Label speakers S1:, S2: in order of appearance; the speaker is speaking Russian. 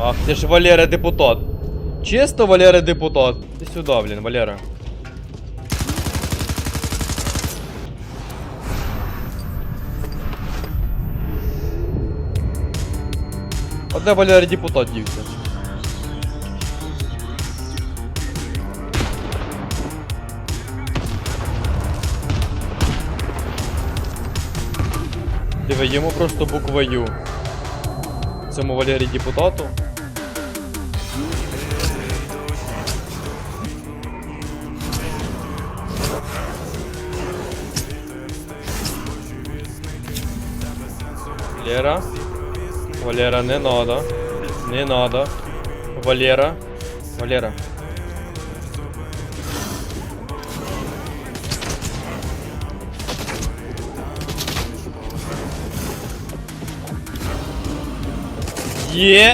S1: Ах, ти ж Валера депутат. Чисто Валера депутат. Ти сюди, блін, Валера. А де Валера депутат дівся? Диви, йому просто буква Ю. Цьому Валері депутату. Валера. Валера, не надо. Не надо. Валера. Валера. Є.